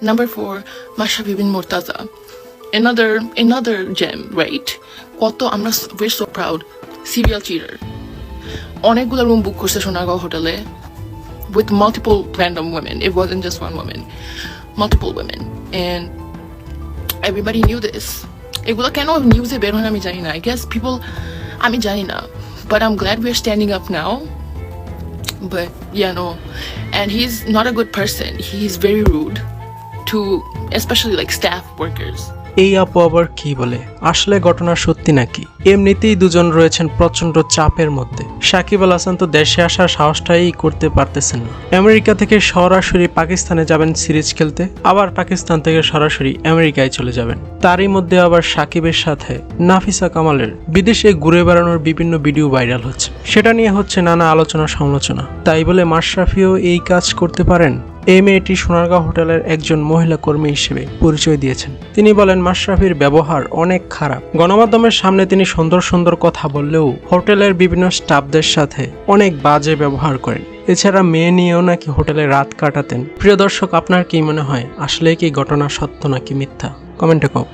Number four, Mashabi bin Murtaza. Another another gem, right? কত আমরা we're so proud. Serial cheater. অনেকগুলো room book করছে সোনারগাঁও হোটেলে with multiple random women. It wasn't just one woman, multiple women, and everybody knew this. এগুলো কেন নিউজে বের হয় আমি জানি না আই গেস পিপল আমি জানি না but I'm glad we are standing up now but yeah no and he's not a good person he's very rude to especially, like, staff workers. এই আপু আবার কি বলে? আসলে ঘটনা সত্যি নাকি? এমনিতেই দুজন রয়েছেন প্রচণ্ড চাপের মধ্যে। সাকিব আল হাসান তো দেশে আসার সাহসটাই করতে পারতেছেন না। আমেরিকা থেকে সরাসরি পাকিস্তানে যাবেন সিরিজ খেলতে। আবার পাকিস্তান থেকে সরাসরি আমেরিকায় চলে যাবেন। তারই মধ্যে আবার সাকিবের সাথে নাফিসা কামালের বিদেশে ঘুরে বেড়ানোর বিভিন্ন ভিডিও ভাইরাল হচ্ছে। সেটা নিয়ে হচ্ছে নানা আলোচনা সমালোচনা তাই বলে মাশরাফিও এই কাজ করতে পারেন? এই মেয়েটি সোনারগাঁও হোটেলের একজন মহিলা কর্মী হিসেবে পরিচয় দিয়েছেন। তিনি বলেন, মাশরাফির ব্যবহার অনেক খারাপ। গণমাধ্যমের সামনে তিনি সুন্দর সুন্দর কথা বললেও হোটেলের বিভিন্ন স্টাফদের সাথে অনেক বাজে ব্যবহার করেন। এছাড়া মেয়ে নিয়েও নাকি হোটেলে রাত কাটাতেন। প্রিয় দর্শক, আপনার কি মনে হয়? আসলে কি ঘটনা সত্য নাকি মিথ্যা? কমেন্টে কম